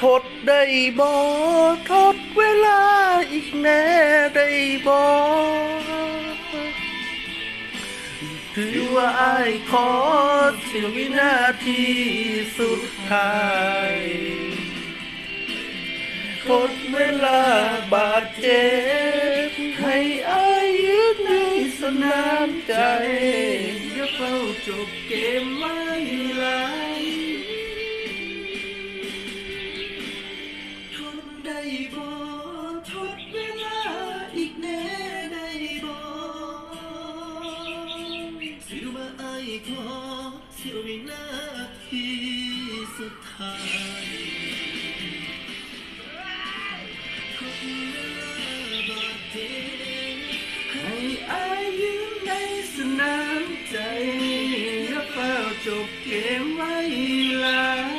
ทดได้บ่ทดเวลาอีกแน่ได้บ่ถือว่าอายขอเสียวินาทีสุดท้ายทดเวลาบาดเจ็บให้อายุในสนามใจอย่าเฝ้าจบเกมไม่ลท บ่ทดเวลาอีกแน่ได้บ่สิว่าไอ้ขอเสียววินาทีสุดท้ายทดเวลาบาดเจ็บให้อายยืนในสนามใจอย่าเฝ้าจบเกมไว้ลา